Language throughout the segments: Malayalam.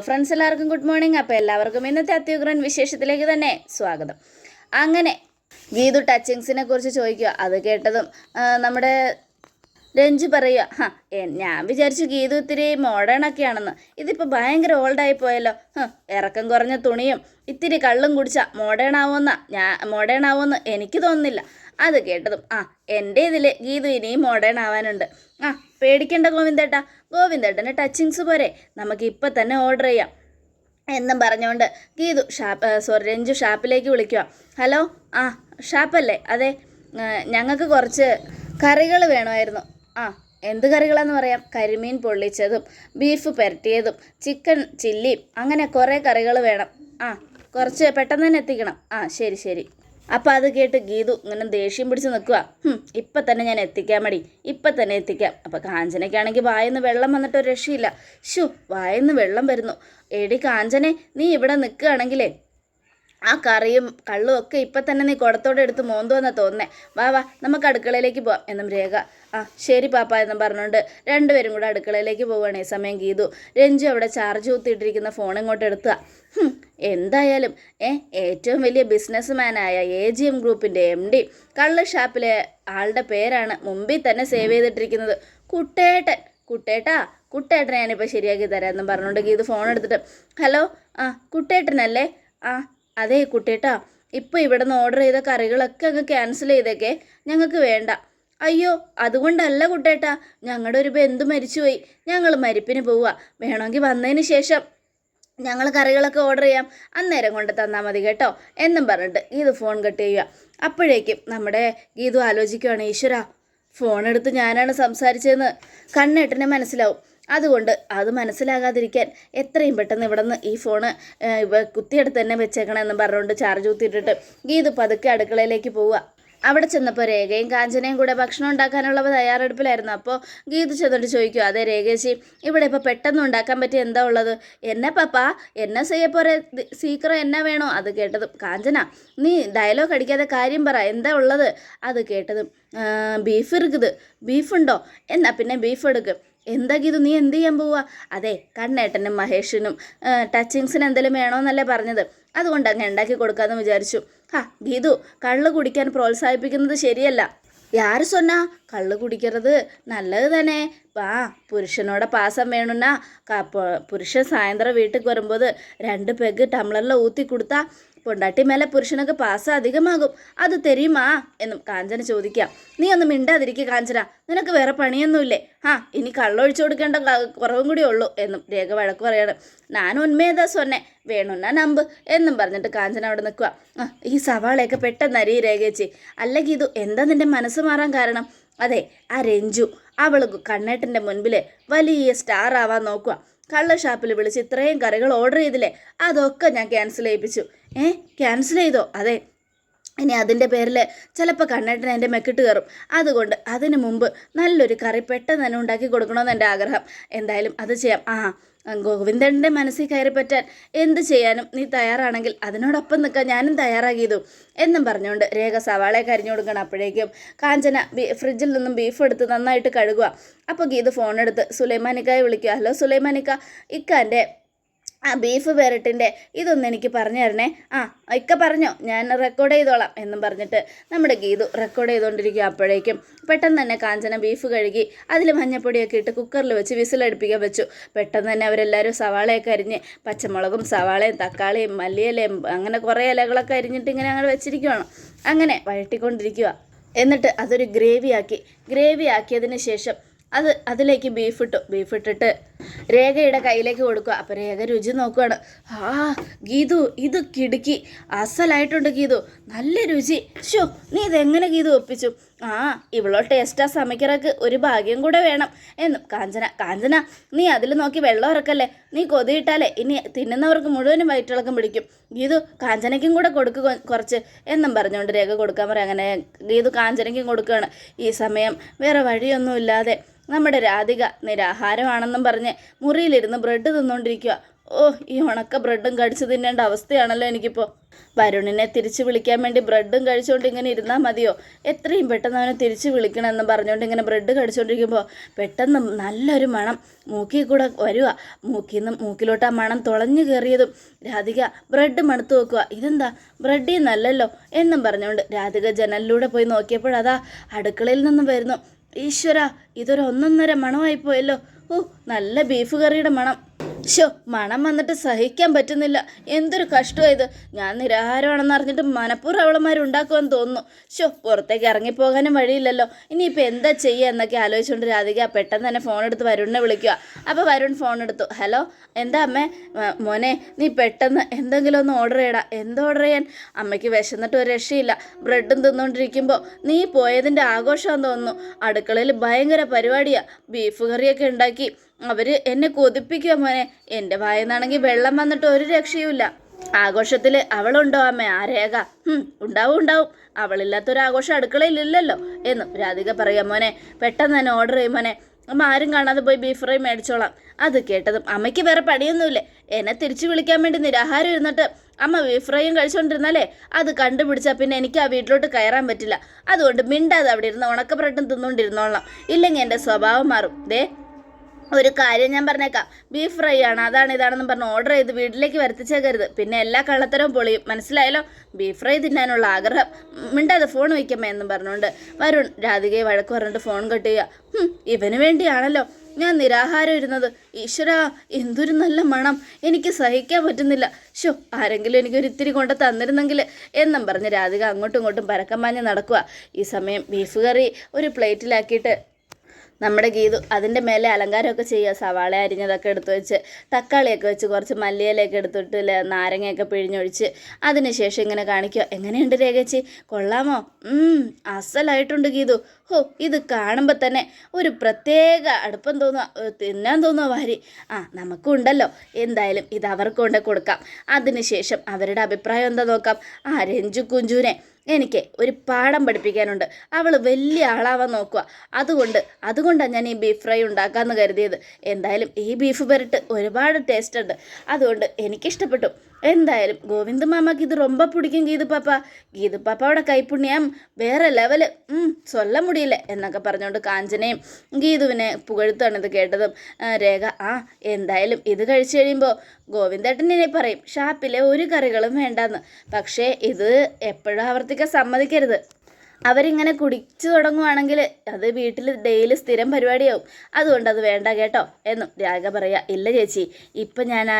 ഫ്രണ്ട്സ് എല്ലാവർക്കും ഗുഡ് മോർണിംഗ് അപ്പോൾ എല്ലാവർക്കും ഇന്നത്തെ അത്യുഗ്രൻ വിശേഷത്തിലേക്ക് തന്നെ സ്വാഗതം. അങ്ങനെ ഗീതു ടച്ചിങ്സിനെ കുറിച്ച് ചോദിക്കുക. അത് കേട്ടതും നമ്മുടെ രഞ്ജു പറയുക ഹാ ഞാൻ വിചാരിച്ചു ഗീതു ഇത്തിരി മോഡേൺ ഒക്കെയാണെന്ന് ഇതിപ്പോൾ ഭയങ്കര ഓൾഡായി പോയല്ലോ. ഇറക്കം കുറഞ്ഞ തുണിയും ഇത്തിരി കള്ളും കുടിച്ച ആവുമെന്ന ഞാൻ മോഡേൺ ആവുമെന്ന് എനിക്ക് തോന്നുന്നില്ല. അത് കേട്ടതും ആ എന്റെ ഇതിൽ ഗീതു ഇനിയും മോഡേൺ ആവാനുണ്ട്. ആ പേടിക്കേണ്ട ഗോവിന്ദേട്ടാ ഗോവിന്ദേട്ടന് ടച്ചിങ്സ് പോരെ നമുക്ക് ഇപ്പം തന്നെ ഓർഡർ ചെയ്യാം. എന്നും പറഞ്ഞുകൊണ്ട് ഗീതു ഷാപ്പ് സോറി രഞ്ജു ഷാപ്പിലേക്ക് വിളിക്കുക ഹലോ ആ ഷാപ്പല്ലേ? അതെ ഞങ്ങൾക്ക് കുറച്ച് കറികൾ വേണമായിരുന്നു. ആ എന്ത് കറികളാന്ന് പറയാം? കരിമീൻ പൊള്ളിച്ചതും ബീഫ് പെരട്ടിയതും ചിക്കൻ ചില്ലിയും അങ്ങനെ കുറേ കറികൾ വേണം. ആ കുറച്ച് പെട്ടെന്ന് തന്നെ എത്തിക്കണം. ആ ശരി ശരി. അപ്പം അത് കേട്ട് ഗീതു ഇങ്ങനെ ദേഷ്യം പിടിച്ച് നിൽക്കുക ഇപ്പം തന്നെ ഞാൻ എത്തിക്കാൻ മടി. ഇപ്പം തന്നെ എത്തിക്കാം. അപ്പം കാഞ്ചനയ്ക്കാണെങ്കിൽ വായന്ന് വെള്ളം വന്നിട്ട് ഒരു രക്ഷയില്ല. ഷു വായന്ന് വെള്ളം വരുന്നു. എടി കാഞ്ചനെ നീ ഇവിടെ നിൽക്കുകയാണെങ്കിലേ ആ കറിയും കള്ളും ഒക്കെ ഇപ്പം തന്നെ നീ കുടത്തോടെ എടുത്ത് മോന്തുവെന്നാ തോന്നേ വാ വാ നമുക്ക് അടുക്കളയിലേക്ക് പോവാം. എന്നും രേഖ. ആ ശരി പാപ്പ എന്നും പറഞ്ഞുകൊണ്ട് രണ്ടുപേരും കൂടെ അടുക്കളയിലേക്ക് പോവുകയാണ് ഈ സമയം ഗീതു. രഞ്ജു അവിടെ ചാർജ് കുത്തിയിട്ടിരിക്കുന്ന ഫോൺ ഇങ്ങോട്ട് എടുത്തുക എന്തായാലും ഏ ഏറ്റവും വലിയ ബിസിനസ്മാനായ എ ജി എം ഗ്രൂപ്പിന്റെ എം ഡി കള്ള് ഷാപ്പിലെ ആളുടെ പേരാണ് മുമ്പിൽ തന്നെ സേവ് ചെയ്തിട്ടിരിക്കുന്നത്. കുട്ടേട്ടൻ കുട്ടേട്ടാ കുട്ടേട്ടനെ ഞാനിപ്പോൾ ശരിയാക്കി തരാമെന്നും പറഞ്ഞുകൊണ്ട് ഗീതു ഫോൺ എടുത്തിട്ട് ഹലോ ആ കുട്ടേട്ടനല്ലേ? ആ അതെ കുട്ടേട്ടാ ഇപ്പോൾ ഇവിടെ നിന്ന് ഓർഡർ ചെയ്ത കറികളൊക്കെ അങ്ങ് ക്യാൻസൽ ചെയ്തേക്കെ. ഞങ്ങൾക്ക് വേണ്ട. അയ്യോ അതുകൊണ്ടല്ല കുട്ടേട്ടാ ഞങ്ങളുടെ ഒരു ബന്ധു മരിച്ചുപോയി. ഞങ്ങൾ മരിപ്പിന് പോവുക വേണമെങ്കിൽ വന്നതിന് ശേഷം ഞങ്ങൾ കറികളൊക്കെ ഓർഡർ ചെയ്യാം. അന്നേരം കൊണ്ട് തന്നാൽ മതി കേട്ടോ. എന്നും പറഞ്ഞിട്ട് ഗീതു ഫോൺ കട്ട് ചെയ്യുക അപ്പോഴേക്കും നമ്മുടെ ഗീതു ആലോചിക്കുകയാണ് ഈശ്വര ഫോൺ എടുത്ത് ഞാനാണ് സംസാരിച്ചതെന്ന്. കണ്ണേട്ടനെ മനസ്സിലാവും. അതുകൊണ്ട് അത് മനസ്സിലാകാതിരിക്കാൻ എത്രയും പെട്ടെന്ന് ഇവിടെ നിന്ന് ഈ ഫോണ് കുത്തിയെടുത്ത് തന്നെ വെച്ചേക്കണമെന്ന് പറഞ്ഞുകൊണ്ട് ചാർജ് കുത്തിയിട്ടിട്ട് ഗീത് പതുക്കെ അടുക്കളയിലേക്ക് പോവുക. അവിടെ ചെന്നപ്പോൾ രേഖയും കാഞ്ചനയും കൂടെ ഭക്ഷണം ഉണ്ടാക്കാനുള്ള തയ്യാറെടുപ്പിലായിരുന്നു. അപ്പോൾ ഗീത് ചെന്നിട്ട് ചോദിക്കും അതെ രേഖേശി ഇവിടെ ഇപ്പോൾ പെട്ടെന്ന് ഉണ്ടാക്കാൻ പറ്റിയ എന്താ ഉള്ളത്? എന്നെ പപ്പാ എന്നെ ചെയ്യപ്പോരെ സീക്രം എന്നെ വേണോ? അത് കേട്ടതും കാഞ്ചന നീ ഡയലോഗ് അടിക്കാതെ കാര്യം പറ എന്താ ഉള്ളത്? അത് കേട്ടതും "ആ, ബീഫ് ഇറുക്കുത് ബീഫുണ്ടോ? എന്നാൽ പിന്നെ ബീഫ് എടുക്കും. എന്താ ഗീതു നീ എന്ത് ചെയ്യാൻ പോവുക അതെ കണ്ണേട്ടനും മഹേഷിനും ടച്ചിങ്സിന് എന്തെങ്കിലും വേണോന്നല്ലേ പറഞ്ഞത്. അതുകൊണ്ട് അങ്ങ് ഉണ്ടാക്കി കൊടുക്കാമെന്ന് വിചാരിച്ചു. ഹാ ഗീതു കള്ള് കുടിക്കാൻ പ്രോത്സാഹിപ്പിക്കുന്നത് ശരിയല്ല. യാര് സൊന്നാ കള്ള് കുടിക്കരുത്. നല്ലത് തന്നെ. ആ പുരുഷനോടെ പാസം വേണുന്ന. പുരുഷൻ സായന്തരം വീട്ടിൽ വരുമ്പോൾ രണ്ട് പെഗ് ടംബ്ലറിൽ ഊത്തി കൊടുത്താ പൊണ്ടാട്ടി മേലെ പുരുഷനൊക്കെ പാസ് അധികമാകും. അത് തരുമാ എന്നും കാഞ്ചന ചോദിക്കാം. നീ ഒന്നും മിണ്ടാതിരിക്കുക കാഞ്ചന. നിനക്ക് വേറെ പണിയൊന്നുമില്ലേ? ആ ഇനി കള്ളൊഴിച്ചു കൊടുക്കേണ്ട കുറവും കൂടി ഉള്ളൂ എന്നും രേഖ വഴക്ക് പറയാണ്. ഞാൻ ഉന്മേതാ സൊന്നെ നമ്പ് എന്നും പറഞ്ഞിട്ട് കാഞ്ചന അവിടെ നിൽക്കുക ആ ഈ സവാളയൊക്കെ പെട്ടെന്ന് അരി രേഖേച്ചി. അല്ലെങ്കിൽ ഇത് എന്താ നിന്റെ മനസ്സ് മാറാൻ കാരണം? അതെ ആ രഞ്ജു. അവൾ കണ്ണേട്ടന്റെ മുൻപിൽ വലിയ സ്റ്റാർ ആവാൻ നോക്കുക കള്ള ഷാപ്പിൽ വിളിച്ച് ഇത്രയും കറികൾ ഓർഡർ ചെയ്തില്ലേ? അതൊക്കെ ഞാൻ ക്യാൻസൽ ചെയ്യിപ്പിച്ചു. ഏ? ക്യാൻസൽ ചെയ്തോ? അതെ. ഇനി അതിന്റെ പേരിൽ ചിലപ്പോൾ കണ്ണേട്ടൻ എന്റെ മെക്കിട്ട് കയറും. അതുകൊണ്ട് അതിന് മുമ്പ് നല്ലൊരു കറി പെട്ടെന്ന് തന്നെ ഉണ്ടാക്കി കൊടുക്കണമെന്ന് എന്റെ ആഗ്രഹം. എന്തായാലും അത് ചെയ്യാം. ആ ഗോവിന്ദന്റെ മനസ്സിൽ കയറി പറ്റാൻ എന്ത് ചെയ്യാനും നീ തയ്യാറാണെങ്കിൽ അതിനോടൊപ്പം നിൽക്കാൻ ഞാനും തയ്യാറാക്കിയതു എന്നും പറഞ്ഞുകൊണ്ട് രേഖ സവാളയെ കരിഞ്ഞു കൊടുക്കണം. അപ്പോഴേക്കും കാഞ്ചന ഫ്രിഡ്ജിൽ നിന്നും ബീഫ് എടുത്ത് നന്നായിട്ട് കഴുകുക. അപ്പോൾ ഗീത് ഫോണെടുത്ത് സുലൈമാനിക്കായെ വിളിക്കുക. ഹലോ സുലൈമാനിക്ക ഇക്കാന്റെ ആ ബീഫ് പെരട്ടിന്റെ ഇതൊന്ന് എനിക്ക് പറഞ്ഞു തരണേ. ആ ഇക്ക പറഞ്ഞോ. ഞാൻ റെക്കോർഡ് ചെയ്തോളാം എന്നും പറഞ്ഞിട്ട് നമ്മുടെ ഗീതു റെക്കോർഡ് ചെയ്തുകൊണ്ടിരിക്കുക അപ്പോഴേക്കും. പെട്ടെന്ന് തന്നെ കാഞ്ചന ബീഫ് കഴുകി അതിൽ മഞ്ഞപ്പൊടിയൊക്കെ ഇട്ട് കുക്കറിൽ വെച്ച് വിസിലടുപ്പിക്കാൻ വെച്ചു. പെട്ടെന്ന് തന്നെ അവരെല്ലാവരും സവാളയൊക്കെ അരിഞ്ഞ് പച്ചമുളകും സവാളയും തക്കാളിയും മല്ലിയിലയും അങ്ങനെ കുറേ ഇലകളൊക്കെ അരിഞ്ഞിട്ട് ഇങ്ങനെ അങ്ങനെ വെച്ചിരിക്കുകയാണ് അങ്ങനെ വഴട്ടിക്കൊണ്ടിരിക്കുക എന്നിട്ട് അതൊരു ഗ്രേവിയാക്കി ഗ്രേവി ആക്കിയതിന് ശേഷം അത് അതിലേക്ക് ബീഫ് ഇട്ടു. ബീഫ് ഇട്ടിട്ട് രേഖയുടെ കയ്യിലേക്ക് കൊടുക്കുക. അപ്പം രേഖ രുചി നോക്കുകയാണ് ആ ഗീതു ഇത് കിടുക്കി. അസലായിട്ടുണ്ട് ഗീതു. നല്ല രുചി. ഷോ നീ ഇതെങ്ങനെ ഗീതു ഒപ്പിച്ചു? ആ ഇവളോ ടേസ്റ്റാ സമയക്കിറക്ക്. ഒരു ഭാഗ്യം കൂടെ വേണം. എന്നും കാഞ്ചന കാഞ്ചന നീ അതിൽ നോക്കി വെള്ളം ഇറക്കല്ലേ? നീ കൊതിയിട്ടാലേ ഇനി തിന്നുന്നവർക്ക് മുഴുവനും വയറ്റിളക്കം പിടിക്കും. ഗീതു കാഞ്ചനയ്ക്കും കൂടെ കൊടുക്കുക കുറച്ച്. എന്നും പറഞ്ഞുകൊണ്ട് രേഖ കൊടുക്കാൻ പറയാം. അങ്ങനെ ഗീതു കാഞ്ചനയ്ക്കും കൊടുക്കുകയാണ്. ഈ സമയം വേറെ വഴിയൊന്നുമില്ലാതെ. നമ്മുടെ രാധിക നിരാഹാരമാണെന്നും പറഞ്ഞ് മുറിയിലിരുന്ന് ബ്രെഡ് തിന്നുകൊണ്ടിരിക്കുക ഓ ഈ ഉണക്ക ബ്രെഡും കടിച്ചു തിന്നേണ്ട അവസ്ഥയാണല്ലോ എനിക്കിപ്പോൾ വരുണിനെ തിരിച്ചു വിളിക്കാൻ വേണ്ടി ബ്രെഡും കഴിച്ചുകൊണ്ട് ഇങ്ങനെ ഇരുന്നാൽ മതിയോ? എത്രയും പെട്ടെന്ന് അവനെ തിരിച്ചു വിളിക്കണമെന്ന് പറഞ്ഞുകൊണ്ട് ഇങ്ങനെ ബ്രെഡ് കടിച്ചുകൊണ്ടിരിക്കുമ്പോൾ പെട്ടെന്ന് നല്ലൊരു മണം മൂക്കിൽ കൂടെ വരിക മൂക്കിൽ നിന്ന് മൂക്കിലോട്ട് ആ മണം തുളഞ്ഞു കയറിയതും രാധിക ബ്രെഡ് മണത്ത് വെക്കുക ഇതെന്താ? ബ്രെഡിൽ നല്ലല്ലോ എന്നും പറഞ്ഞുകൊണ്ട് രാധിക ജനലിലൂടെ പോയി നോക്കിയപ്പോഴതാ അടുക്കളയിൽ നിന്നും വരുന്നു ഈശ്വര ഇതൊരു ഒന്നൊന്നര മണമായി പോയല്ലോ ഓ നല്ല ബീഫ് കറിയുടെ മണം. ഷോ മണം വന്നിട്ട് സഹിക്കാൻ പറ്റുന്നില്ല. എന്തൊരു കഷ്ടമായത് ഞാൻ നിരാഹാരമാണെന്ന് അറിഞ്ഞിട്ട് മനപ്പൂർവം അവളമാർ ഉണ്ടാക്കുമെന്ന് തോന്നുന്നു. ഷോ പുറത്തേക്ക് ഇറങ്ങിപ്പോകാനും വഴിയില്ലല്ലോ. ഇനിയിപ്പോൾ എന്താ ചെയ്യുക എന്നൊക്കെ ആലോചിച്ചുകൊണ്ട് രാധിക പെട്ടെന്ന് തന്നെ ഫോൺ എടുത്ത് വരുണിനെ വിളിക്കുക അപ്പോൾ വരുൺ ഫോൺ എടുത്തു. ഹലോ എന്താ അമ്മേ? മോനെ നീ പെട്ടെന്ന് എന്തെങ്കിലും ഒന്ന് ഓർഡർ ചെയ്യടാ. എന്ത് ഓർഡർ ചെയ്യാൻ? അമ്മയ്ക്ക് വിശന്നിട്ട് ഒരു രക്ഷയില്ല. ബ്രെഡും തിന്നുകൊണ്ടിരിക്കുമ്പോൾ നീ പോയതിന്റെ ആഘോഷമാണെന്ന് തോന്നുന്നു. അടുക്കളയിൽ ഭയങ്കര പരിപാടിയാണ് ബീഫ് കറിയൊക്കെ ഉണ്ടാക്കി. അവർ എന്നെ കൊതിപ്പിക്കുക മോനെ. എന്റെ വായന്നാണെങ്കിൽ വെള്ളം വന്നിട്ട് ഒരു രക്ഷയുമില്ല. ആഘോഷത്തിൽ അവളുണ്ടോ അമ്മ? ആ രേഖ. ഉണ്ടാവും ഉണ്ടാവും. അവളില്ലാത്തൊരു ആഘോഷം അടുക്കളയിലില്ലല്ലോ എന്നും രാധിക പറയാം മോനെ പെട്ടെന്ന് തന്നെ ഓർഡർ ചെയ്യും മോനെ. അമ്മ ആരും കാണാതെ പോയി ബീഫ് ഫ്രൈ മേടിച്ചോളാം. അത് കേട്ടതും അമ്മയ്ക്ക് വേറെ പണിയൊന്നുമില്ലേ. എന്നെ തിരിച്ചു വിളിക്കാൻ വേണ്ടി നിരാഹാരം ഇരുന്നിട്ട് അമ്മ ബീഫ് ഫ്രൈയും കഴിച്ചുകൊണ്ടിരുന്നാലേ അത് കണ്ടുപിടിച്ചാൽ പിന്നെ എനിക്ക് ആ വീട്ടിലോട്ട് കയറാൻ പറ്റില്ല. അതുകൊണ്ട് മിണ്ടാതെ അവിടെ ഇരുന്ന് ഉണക്കപ്പെട്ടും തിന്നുകൊണ്ടിരുന്നോളാം ഇല്ലെങ്കിൽ എന്റെ സ്വഭാവം മാറും. ദേ ഒരു കാര്യം ഞാൻ പറഞ്ഞേക്കാം. ബീഫ് ഫ്രൈ ആണ്. അതാണ് ഇതാണെന്ന് പറഞ്ഞ് ഓർഡർ ചെയ്ത് വീട്ടിലേക്ക് വരുത്തിച്ചേക്കരുത്. പിന്നെ എല്ലാ കള്ളത്തരവും പൊളിയും. മനസ്സിലായല്ലോ? ബീഫ് ഫ്രൈ തിന്നാനുള്ള ആഗ്രഹം. മിണ്ടാതെ ഫോൺ വയ്ക്കമ്മേ എന്നും പറഞ്ഞുകൊണ്ട് വരുൺ രാധികയെ വഴക്ക് പറഞ്ഞിട്ട് ഫോൺ കട്ട് ചെയ്യുക. "ഹും, ഇവന് വേണ്ടിയാണല്ലോ ഞാൻ നിരാഹാരം ഇരുന്നത്. ഈശ്വര എന്തൊരു നല്ല മണം. എനിക്ക് സഹിക്കാൻ പറ്റുന്നില്ല. ഷോ ആരെങ്കിലും എനിക്കൊരു ഇത്തിരി കൊണ്ട് തന്നിരുന്നെങ്കിൽ എന്നും പറഞ്ഞ് രാധിക അങ്ങോട്ടും ഇങ്ങോട്ടും പരക്കം മാഞ്ഞ് നടക്കുക. ഈ സമയം ബീഫ് കറി ഒരു പ്ലേറ്റിലാക്കിയിട്ട് നമ്മുടെ ഗീതു അതിന്റെ മേലെ അലങ്കാരമൊക്കെ ചെയ്യുക. സവാള അരിഞ്ഞതൊക്കെ എടുത്ത് വെച്ച് തക്കാളിയൊക്കെ വെച്ച് കുറച്ച് മല്ലിയിലൊക്കെ എടുത്തിട്ട് നാരങ്ങയൊക്കെ പിഴിഞ്ഞൊഴിച്ച് അതിനുശേഷം ഇങ്ങനെ കാണിക്കുക. എങ്ങനെയുണ്ട് രേഖച്ചി? കൊള്ളാമോ? അസലായിട്ടുണ്ട് ഗീതു. ഹോ ഇത് കാണുമ്പോൾ തന്നെ ഒരു പ്രത്യേക അടുപ്പം തോന്നുക തിന്നാൻ തോന്നുക വാരി. ആ നമുക്കുണ്ടല്ലോ എന്തായാലും ഇത് അവർക്ക് കൊണ്ട് കൊടുക്കാം. അതിനുശേഷം അവരുടെ അഭിപ്രായം എന്താ നോക്കാം. ആ രഞ്ജു കുഞ്ചുവിനെ എനിക്ക് ഒരു പാഠം പഠിപ്പിക്കാനുണ്ട്. അവൾ വലിയ ആളാവാൻ നോക്കുക. അതുകൊണ്ട് അതുകൊണ്ടാണ് ഞാൻ ഈ ബീഫ് ഫ്രൈ ഉണ്ടാക്കാമെന്ന് കരുതിയത്. എന്തായാലും ഈ ബീഫ് പെരട്ട് ഒരുപാട് ടേസ്റ്റ് ഉണ്ട്. അതുകൊണ്ട് എനിക്കിഷ്ടപ്പെട്ടു. എന്തായാലും ഗോവിന്ദ മാമക്ക് ഇത് ரொம்ப പിടിക്കും ഗീതു പാപ്പ ഗീതു പാപ്പയുടെ കൈപ്പുണ്യം വേറെ ലെവല് ഉം, ചൊല്ല മുടിയില്ല എന്നൊക്കെ പറഞ്ഞുകൊണ്ട് കാഞ്ചനയും ഗീതുവിനെ പുകഴ്ത്താണ് ഇത് കേട്ടതും ആ, രേഖ ആ എന്തായാലും ഇത് കഴിച്ചു കഴിയുമ്പോൾ ഗോവിന്ദേട്ടൻ ഇനി പറയും ഷാപ്പിലെ ഒരു കറികളും വേണ്ടെന്ന് പക്ഷേ ഇത് എപ്പോഴും ആവർത്തിക്കാൻ സമ്മതിക്കരുത് അവരിങ്ങനെ കുടിച്ചു തുടങ്ങുവാണെങ്കിൽ അത് വീട്ടിൽ ഡെയിലി സ്ഥിരം പരിപാടിയാവും. അതുകൊണ്ട് അത് വേണ്ട കേട്ടോ എന്നും രാഗ പറയാ ഇല്ല ചേച്ചി ഇപ്പം ഞാൻ ആ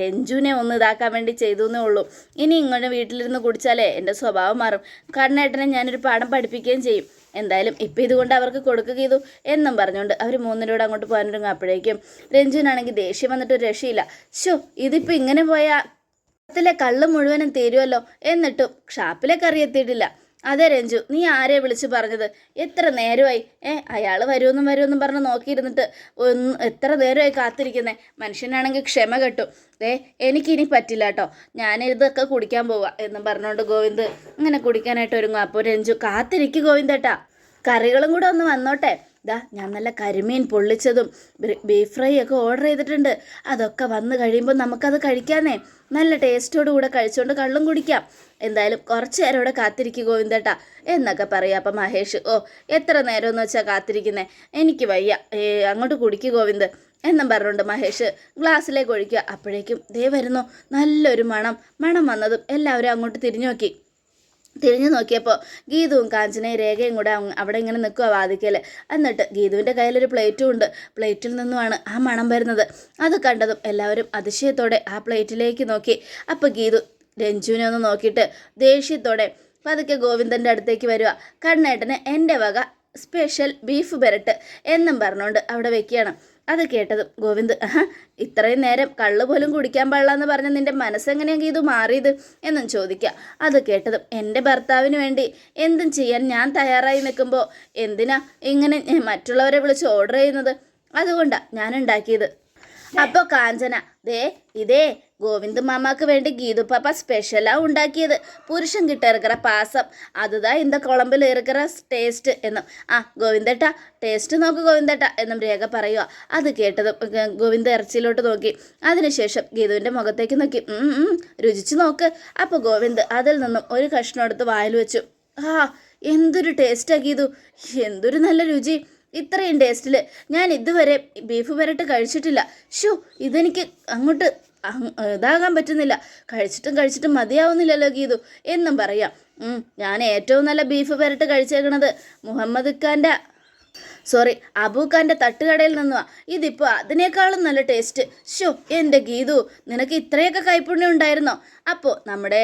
രഞ്ജുവിനെ ഒന്ന് ഇതാക്കാൻ വേണ്ടി ചെയ്തു എന്നേ ഉള്ളൂ. ഇനി ഇങ്ങനെ വീട്ടിലിരുന്ന് കുടിച്ചാലേ എന്റെ സ്വഭാവം മാറും. കണ്ണേട്ടനെ ഞാനൊരു പാഠം പഠിപ്പിക്കുകയും ചെയ്യും. എന്തായാലും ഇപ്പം ഇതുകൊണ്ട് അവർക്ക് കൊടുക്കുക ചെയ്തു എന്നും പറഞ്ഞുകൊണ്ട് അവർ മൂന്നിലൂടെ അങ്ങോട്ട് പോകാനൊരുങ്ങും അപ്പോഴേക്കും രഞ്ജുവിനാണെങ്കിൽ ദേഷ്യം വന്നിട്ട് രക്ഷയില്ല. ഷോ ഇതിപ്പോൾ ഇങ്ങനെ പോയാൽ ത്തിലെ കള്ള് മുഴുവനും തീരുമല്ലോ എന്നിട്ടും ഷാപ്പിലെ കറി എത്തിയിട്ടില്ല. അതെ രഞ്ജു നീ ആരെ വിളിച്ച് പറഞ്ഞത്? എത്ര നേരമായി? ഏ അയാൾ വരുമെന്നും വരുമെന്നും പറഞ്ഞ് നോക്കിയിരുന്നിട്ട് ഒന്ന് എത്ര നേരമായി കാത്തിരിക്കുന്നത് മനുഷ്യനാണെങ്കിൽ ക്ഷമ കെട്ടും. ദേ എനിക്കിനി പറ്റില്ല കേട്ടോ ഞാൻ ഇതൊക്കെ കുടിക്കാൻ പോവാ എന്നും പറഞ്ഞുകൊണ്ട് ഗോവിന്ദ് ഇങ്ങനെ കുടിക്കാനായിട്ട് ഒരുങ്ങും. അപ്പോൾ രഞ്ജു കാത്തിരിക്കും ഗോവിന്ദേട്ടാ. കറികളും കൂടെ ഒന്ന് വന്നോട്ടെ? ദാ ഞാൻ നല്ല കരിമീൻ പൊള്ളിച്ചതും ബീഫ് ഫ്രൈ ഒക്കെ ഓർഡർ ചെയ്തിട്ടുണ്ട്. അതൊക്കെ വന്ന് കഴിയുമ്പോൾ നമുക്കത് കഴിക്കാന്നേ. നല്ല ടേസ്റ്റോടു കൂടെ കഴിച്ചുകൊണ്ട് കള്ളും കുടിക്കാം. എന്തായാലും കുറച്ച് നേരം ഇവിടെ കാത്തിരിക്കുക ഗോവിന്ദേട്ടാ. എന്നൊക്കെ പറയാം അപ്പം മഹേഷ്. ഓ എത്ര നേരം എന്ന് വെച്ചാൽ കാത്തിരിക്കുന്നേ? എനിക്ക് വയ്യ. ഏ, അങ്ങോട്ട് കുടിക്കുക ഗോവിന്ദ്. എന്നും പറഞ്ഞുകൊണ്ട് മഹേഷ് ഗ്ലാസ്സിലേക്ക് ഒഴിക്കുക. അപ്പോഴേക്കും ദേ വരുന്നു. നല്ലൊരു മണം. മണം വന്നതും എല്ലാവരും അങ്ങോട്ട് തിരിഞ്ഞു നോക്കി. തിരിഞ്ഞു നോക്കിയപ്പോൾ ഗീതുവും കാഞ്ചനയും രേഖയും കൂടെ അവിടെ ഇങ്ങനെ നിൽക്കുക വാതിക്കൽ എന്നിട്ട് ഗീതുവിന്റെ കയ്യിലൊരു പ്ലേറ്റും ഉണ്ട്. പ്ലേറ്റിൽ നിന്നുമാണ് ആ മണം വരുന്നത്. അത് കണ്ടതും എല്ലാവരും അതിശയത്തോടെ ആ പ്ലേറ്റിലേക്ക് നോക്കി. അപ്പോൾ ഗീതു രഞ്ജുവിനെ ഒന്ന് നോക്കിയിട്ട് ദേഷ്യത്തോടെ പതുക്കെ ഗോവിന്ദന്റെ അടുത്തേക്ക് വരിക കണ്ണേട്ടന് എന്റെ വക സ്പെഷ്യൽ ബീഫ് ബെരട്ട് എന്നും പറഞ്ഞുകൊണ്ട് അവിടെ വെക്കുകയാണ്. അത് കേട്ടതും. ഗോവിന്ദ് "ആഹാ, ഇത്രയും നേരം കള്ള് പോലും കുടിക്കാൻ പാടില്ല എന്ന് പറഞ്ഞ നിന്റെ മനസ്സെങ്ങനെയെങ്കിൽ ഇത് മാറിയത്? എന്നും ചോദിക്കുക. അത് കേട്ടതും എന്റെ ഭർത്താവിന് വേണ്ടി എന്തും ചെയ്യാൻ ഞാൻ തയ്യാറായി നിൽക്കുമ്പോൾ എന്തിനാ ഇങ്ങനെ മറ്റുള്ളവരെ വിളിച്ച് ഓർഡർ ചെയ്യുന്നത്? അതുകൊണ്ടാണ് ഞാൻ ഉണ്ടാക്കിയത് അപ്പോൾ കാഞ്ചന ദേ ഇതേ ഗോവിന്ദ് മാമാക്ക് വേണ്ടി ഗീതു പാപ്പ സ്പെഷ്യലാണ് ഉണ്ടാക്കിയത്. പുരുഷൻ കിട്ട ഇറക്കറ പാസം. അതുതാ ഇന്ന കുളമ്പിൽ ഇറക്കുന്ന ടേസ്റ്റ് എന്നും. ആ ഗോവിന്ദേട്ട ടേസ്റ്റ് നോക്ക് ഗോവിന്ദേട്ട എന്നും രേഖ പറയുക അത് കേട്ടത് ഗോവിന്ദ് ഇറച്ചിയിലോട്ട് നോക്കി. അതിനുശേഷം ഗീതുവിന്റെ മുഖത്തേക്ക് നോക്കി. "ഉം, ഉം, രുചിച്ച് നോക്ക്. അപ്പോൾ ഗോവിന്ദ് അതിൽ നിന്നും ഒരു കഷ്ണം എടുത്ത് വായിൽ വെച്ചു. ആ എന്തൊരു ടേസ്റ്റാണ് ഗീതു. എന്തൊരു നല്ല രുചി. ഇത്രയും ടേസ്റ്റിൽ ഞാൻ ഇതുവരെ ബീഫ് വരട്ട് കഴിച്ചിട്ടില്ല. ഷോ ഇതെനിക്ക് അങ്ങോട്ട് അങ് ഇതാകാൻ പറ്റുന്നില്ല. കഴിച്ചിട്ടും കഴിച്ചിട്ടും മതിയാവുന്നില്ലല്ലോ ഗീതു. എന്നും പറയാം. ഞാൻ ഏറ്റവും നല്ല ബീഫ് പെരട്ട് കഴിച്ചേക്കണത് മുഹമ്മദ് ഖാന്റെ സോറി അബൂഖാന്റെ തട്ടുകടയിൽ നിന്നുവാ. ഇതിപ്പോൾ അതിനേക്കാളും നല്ല ടേസ്റ്റ് ഷോ എന്റെ ഗീതു നിനക്ക് ഇത്രയൊക്കെ കൈപ്പുണ്യം ഉണ്ടായിരുന്നോ? അപ്പോൾ നമ്മുടെ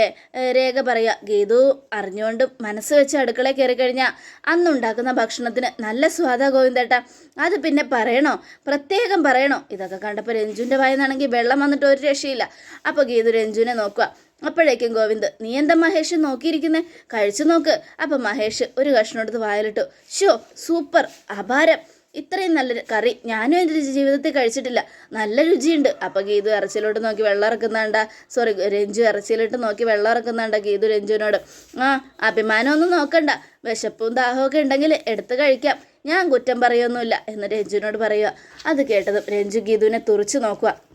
രേഖ പറയുക ഗീതു അറിഞ്ഞുകൊണ്ട് മനസ്സ് വെച്ച് അടുക്കളയിൽ കയറി കഴിഞ്ഞാൽ അന്നുണ്ടാക്കുന്ന ഭക്ഷണത്തിന് നല്ല സ്വാദാ ഗോവിന്ദേട്ടാ. അത് പിന്നെ പറയണോ? പ്രത്യേകം പറയണോ? ഇതൊക്കെ കണ്ടപ്പോൾ രഞ്ജുവിന്റെ വായനാണെങ്കിൽ വെള്ളം വന്നിട്ട് ഒരു രക്ഷയില്ല. അപ്പോൾ ഗീതു രഞ്ജുവിനെ നോക്കുക അപ്പോഴേക്കും ഗോവിന്ദ് നീ എന്താ മഹേഷ് നോക്കിയിരിക്കുന്നേ? കഴിച്ചു നോക്ക്. അപ്പം മഹേഷ് ഒരു കഷ്ണം എടുത്ത് വായലിട്ടു. Show super അപാരം. ഇത്രയും നല്ല കറി ഞാനും എന്റെ ജീവിതത്തിൽ കഴിച്ചിട്ടില്ല. നല്ല രുചിയുണ്ട്. അപ്പോൾ ഗീതു ഇറച്ചിയിലോട്ട് നോക്കി വെള്ളം ഇറക്കുന്നുണ്ട. സോറി രഞ്ജു ഇറച്ചിയിലിട്ട് നോക്കി വെള്ളം ഇറക്കുന്നുണ്ട ഗീതു രഞ്ജുവിനോട്. ആ അഭിമാനമൊന്നും നോക്കണ്ട. വിശപ്പും ദാഹമൊക്കെ ഉണ്ടെങ്കിൽ എടുത്ത് കഴിക്കാം. ഞാൻ കുറ്റം പറയൊന്നുമില്ല. എന്ന് രഞ്ജുവിനോട് പറയുക അത് കേട്ടതും രഞ്ജു ഗീതുവിനെ തുറച്ചു നോക്കുക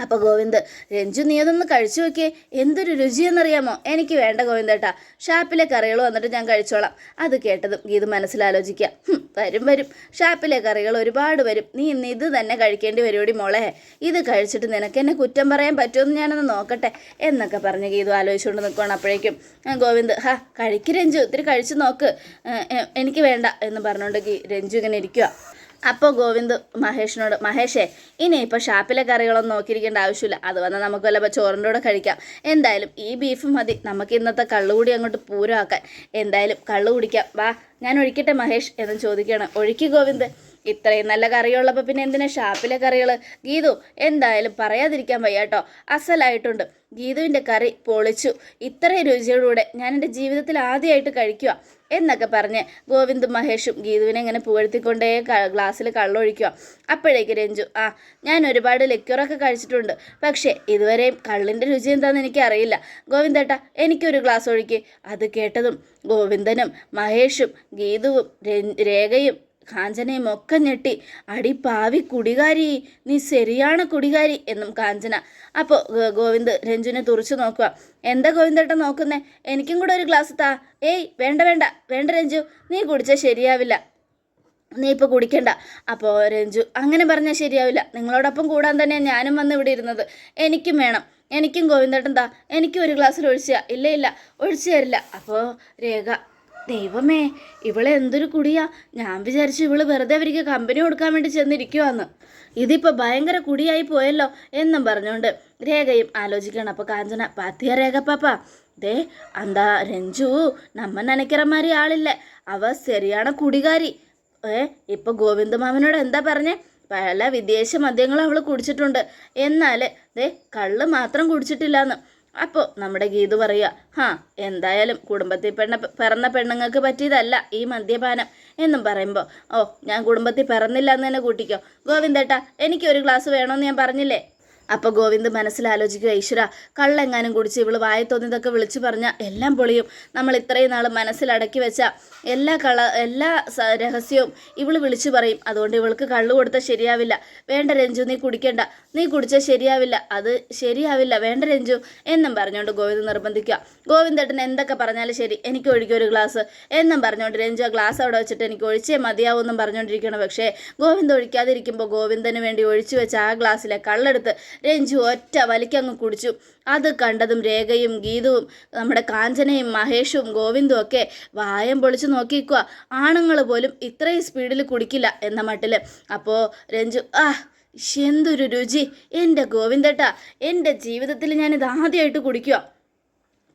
അപ്പോൾ ഗോവിന്ദ് രഞ്ജു നീ അതൊന്ന് കഴിച്ചു നോക്കിയേ. എന്തൊരു രുചിയെന്നറിയാമോ? എനിക്ക് വേണ്ട ഗോവിന്ദേട്ടാ ഷാപ്പിലെ കറികൾ വന്നിട്ട് ഞാൻ കഴിച്ചോളാം. അത് കേട്ടതും ഗീത് മനസ്സിലാലോചിക്കാം. "ഹും, വരും വരും. ഷാപ്പിലെ കറികൾ ഒരുപാട് വരും. നീ ഇന്ന് ഇത് തന്നെ കഴിക്കേണ്ടി വരുമോടി മോളെ. ഇത് കഴിച്ചിട്ട് നിനക്ക് എന്നെ കുറ്റം പറയാൻ പറ്റുമെന്ന് ഞാനൊന്ന് നോക്കട്ടെ എന്നൊക്കെ പറഞ്ഞ് ഗീതു ആലോചിച്ചുകൊണ്ട് നിൽക്കുകയാണ് അപ്പോഴേക്കും. ഗോവിന്ദ് ഹാ കഴിക്ക് രഞ്ജു. ഇത്തിരി കഴിച്ചു നോക്ക്. എനിക്ക് വേണ്ട എന്ന് പറഞ്ഞുകൊണ്ട് രഞ്ജു ഇങ്ങനെ ഇരിക്കുക അപ്പോൾ ഗോവിന്ദ് മഹേഷിനോട് മഹേഷേ ഇനി ഇപ്പോൾ ഷാപ്പിലെ കറികളൊന്നും നോക്കിയിരിക്കേണ്ട ആവശ്യമില്ല. അത് വന്നാൽ നമുക്ക് വല്ല ചോറിന്റെ കൂടെ കഴിക്കാം. എന്തായാലും ഈ ബീഫ് മതി. നമുക്ക് ഇന്നത്തെ കള്ളുകൂടി അങ്ങോട്ട് പൂരമാക്കാൻ. എന്തായാലും കള്ളു കുടിക്കാം. വാ ഞാൻ ഒഴിക്കട്ടെ മഹേഷ് എന്ന് ചോദിക്കുകയാണ്. ഒഴുക്കി ഗോവിന്ദ്. ഇത്രയും നല്ല കറിയുള്ളപ്പോൾ പിന്നെ എന്തിനാ ഷാപ്പിലെ കറികൾ ഗീതു എന്തായാലും പറയാതിരിക്കാൻ വയ്യ കേട്ടോ അസലായിട്ടുണ്ട്. ഗീതുവിന്റെ കറി പൊളിച്ചു. ഇത്രയും രുചിയോടുകൂടെ ഞാൻ എന്റെ ജീവിതത്തിൽ ആദ്യമായിട്ട് കഴിക്കുക എന്നൊക്കെ പറഞ്ഞ് ഗോവിന്ദും മഹേഷും ഗീതുവിനെ ഇങ്ങനെ പുകഴ്ത്തിക്കൊണ്ടേ ഗ്ലാസ്സിൽ കള്ളൊഴിക്കുക അപ്പോഴേക്ക് രഞ്ജു ആ ഞാൻ ഒരുപാട് ലിക്യൂറൊക്കെ കഴിച്ചിട്ടുണ്ട്. പക്ഷേ ഇതുവരെയും കള്ളിന്റെ രുചി എന്താണെന്ന് എനിക്കറിയില്ല. ഗോവിന്ദേട്ടാ എനിക്കൊരു ഗ്ലാസ് ഒഴിക്ക്. അത് കേട്ടതും ഗോവിന്ദനും മഹേഷും ഗീതുവും രേഖയും കാഞ്ചനയും ഒക്കെ ഞെട്ടി. അടി പാവി കുടികാരി നീ ശരിയാണ് കുടികാരി എന്നും കാഞ്ചന. അപ്പോൾ ഗോവിന്ദ് രഞ്ജുവിനെ തുറച്ചു നോക്കുക. എന്താ ഗോവിന്ദേട്ടൻ നോക്കുന്നേ? എനിക്കും കൂടെ ഒരു ഗ്ലാസ് താ. ഏയ് വേണ്ട വേണ്ട വേണ്ട രഞ്ജു. നീ കുടിച്ചാൽ ശരിയാവില്ല. നീ ഇപ്പോൾ കുടിക്കണ്ട. അപ്പോൾ രഞ്ജു അങ്ങനെ പറഞ്ഞാൽ ശരിയാവില്ല. നിങ്ങളോടൊപ്പം കൂടാൻ തന്നെയാണ് ഞാനും വന്ന് ഇവിടെ ഇരുന്നത്. എനിക്കും വേണം. എനിക്കും ഗോവിന്ദേട്ടൻ താ. എനിക്കും ഒരു ഗ്ലാസ്സിൽ ഒഴിച്ചു. ഇല്ല ഇല്ല ഒഴിച്ചു തരില്ല. അപ്പോൾ രേഖ ദൈവമേ ഇവളെ എന്തൊരു കുടിയാ. ഞാൻ വിചാരിച്ചു ഇവൾ വെറുതെ അവർക്ക് കമ്പനി കൊടുക്കാൻ വേണ്ടി ചെന്നിരിക്കുവാന്ന്. ഇതിപ്പോ ഭയങ്കര കുടിയായി പോയല്ലോ എന്നും പറഞ്ഞുകൊണ്ട് രേഖയും ആലോചിക്കണം അപ്പോൾ കാഞ്ചന പാത്തിയ രേഖ പാപ്പ. ദേ അന്താ രഞ്ജു നമ്മ നനയ്ക്കറ മാതിരി ആളില്ല. അവ ശരിയാണ് കുടികാരി. ഏ ഇപ്പൊ ഗോവിന്ദ മാമനോട് എന്താ പറഞ്ഞേ? പല വിദേശ മദ്യങ്ങളും അവൾ കുടിച്ചിട്ടുണ്ട്. എന്നാൽ ദേ കള്ള് മാത്രം കുടിച്ചിട്ടില്ലാന്ന്. അപ്പോൾ നമ്മുടെ ഗീതു പറയുക ഹാ എന്തായാലും കുടുംബത്തിൽ പെണ്ണ പിറന്ന പെണ്ണുങ്ങൾക്ക് പറ്റിയതല്ല ഈ മദ്യപാനം എന്നും പറയുമ്പോൾ ഓ ഞാൻ കുടുംബത്തിൽ പിറന്നില്ല എന്ന് തന്നെ കൂട്ടിക്കോ. ഗോവിന്ദേട്ടാ എനിക്ക് ഒരു ഗ്ലാസ് വേണമെന്ന് ഞാൻ പറഞ്ഞില്ലേ? അപ്പോൾ ഗോവിന്ദ് മനസ്സിലാലോചിക്കുക ഈശ്വര കള്ളെങ്ങാനും കുടിച്ച് ഇവൾ വായ തോന്നിയതൊക്കെ വിളിച്ചു പറഞ്ഞാൽ എല്ലാം പൊളിയും. നമ്മൾ ഇത്രയും നാൾ മനസ്സിലടക്കി വെച്ച എല്ലാ കള എല്ലാ രഹസ്യവും ഇവൾ വിളിച്ചു പറയും. അതുകൊണ്ട് ഇവൾക്ക് കള്ളു കൊടുത്താൽ ശരിയാവില്ല. വേണ്ട രഞ്ജു നീ കുടിക്കണ്ട. നീ കുടിച്ചാൽ ശരിയാവില്ല. അത് ശരിയാവില്ല. വേണ്ട രഞ്ജു എന്നും പറഞ്ഞുകൊണ്ട് ഗോവിന്ദ് നിർബന്ധിക്കുക. ഗോവിന്ദേട്ടൻ എന്തൊക്കെ പറഞ്ഞാലും ശരി. എനിക്ക് ഒഴിക്കുക ഒരു ഗ്ലാസ് എന്നും പറഞ്ഞുകൊണ്ട് രഞ്ജു ആ ഗ്ലാസ് അവിടെ വെച്ചിട്ട് എനിക്ക് ഒഴിച്ചേ മതിയാവും എന്നും പറഞ്ഞുകൊണ്ടിരിക്കണം പക്ഷേ ഗോവിന്ദ് ഒഴിക്കാതിരിക്കുമ്പോൾ ഗോവിന്ദന് വേണ്ടി ഒഴിച്ചു വെച്ച ആ ഗ്ലാസ്സിലെ കള്ളെടുത്ത് രഞ്ജു ഒറ്റ വലിക്കങ്ങ് കുടിച്ചു. അത് കണ്ടതും രേഖയും ഗീതവും നമ്മുടെ കാഞ്ചനയും മഹേഷും ഗോവിന്ദും ഒക്കെ വായം പൊളിച്ചു നോക്കിക്കുക ആണുങ്ങൾ പോലും ഇത്രയും സ്പീഡിൽ കുടിക്കില്ല എന്ന മട്ടിൽ അപ്പോൾ രഞ്ജു ആ എന്തൊരു രുചി. എന്റെ ഗോവിന്ദട്ട എന്റെ ജീവിതത്തിൽ ഞാനിത് ആദ്യമായിട്ട് കുടിക്കുക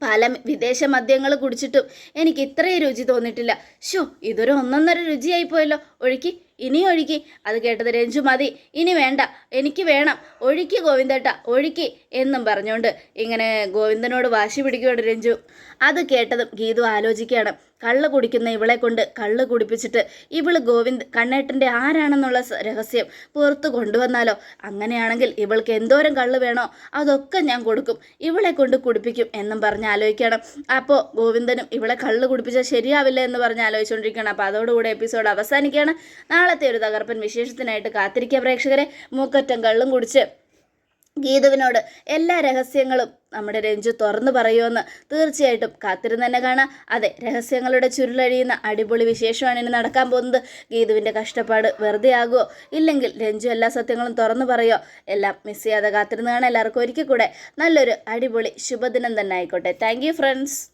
പല വിദേശ മദ്യങ്ങൾ കുടിച്ചിട്ടും എനിക്ക് ഇത്രയും രുചി തോന്നിയിട്ടില്ല. ഷോ ഇതൊരു ഒന്നൊന്നര രുചിയായി പോയല്ലോ ഒഴുക്കി ഇനി ഒഴുക്കി അത് കേട്ടത് രഞ്ജു മതി. ഇനി വേണ്ട. എനിക്ക് വേണം. ഒഴുക്കി ഗോവിന്ദേട്ട. ഒഴുക്കി എന്നും പറഞ്ഞുകൊണ്ട് ഇങ്ങനെ ഗോവിന്ദനോട് വാശി പിടിക്കുകയാണ് രഞ്ജു. അത് കേട്ടതും ഗീതു ആലോചിക്കുകയാണ്. കള്ള് കുടിക്കുന്ന ഇവളെ കൊണ്ട് കള്ള് കുടിപ്പിച്ചിട്ട് ഇവൾ ഗോവിന്ദ് കണ്ണേട്ടന്റെ ആരാണെന്നുള്ള രഹസ്യം പുറത്ത് കൊണ്ടുവന്നാലോ? അങ്ങനെയാണെങ്കിൽ ഇവൾക്ക് എന്തോരം കള്ള് വേണോ? അതൊക്കെ ഞാൻ കൊടുക്കും. ഇവളെ കൊണ്ട് കുടിപ്പിക്കും എന്നും പറഞ്ഞ് ആലോചിക്കണം. അപ്പോൾ ഗോവിന്ദനും ഇവളെ കള്ള് കുടിപ്പിച്ചാൽ ശരിയാവില്ല എന്ന് പറഞ്ഞ് ആലോചിച്ചുകൊണ്ടിരിക്കുകയാണ്. അപ്പോൾ അതോടുകൂടി എപ്പിസോഡ് അവസാനിക്കുകയാണ്. നാളത്തെ ഒരു തകർപ്പൻ വിശേഷത്തിനായിട്ട് കാത്തിരിക്കുക പ്രേക്ഷകരെ. മൂക്കറ്റം കള്ളും കുടിച്ച് ഗീതുവിനോട് എല്ലാ രഹസ്യങ്ങളും നമ്മുടെ രഞ്ജു തുറന്നു പറയുമെന്ന് തീർച്ചയായിട്ടും കാത്തിരുന്ന് തന്നെ കാണാം. അതെ രഹസ്യങ്ങളുടെ ചുരുളഴിയുന്ന അടിപൊളി വിശേഷമാണ് ഇനി നടക്കാൻ പോകുന്നത്. ഗീതുവിന്റെ കഷ്ടപ്പാട് വെറുതെ ആകുമോ ഇല്ലെങ്കിൽ രഞ്ജു എല്ലാ സത്യങ്ങളും തുറന്നു പറയുമോ എല്ലാം മിസ് ചെയ്യാതെ കാത്തിരുന്ന് കാണാം എല്ലാവർക്കും ഒരിക്കൽ കൂടെ. നല്ലൊരു അടിപൊളി ശുഭദിനം തന്നെ ആയിക്കോട്ടെ. Thank friends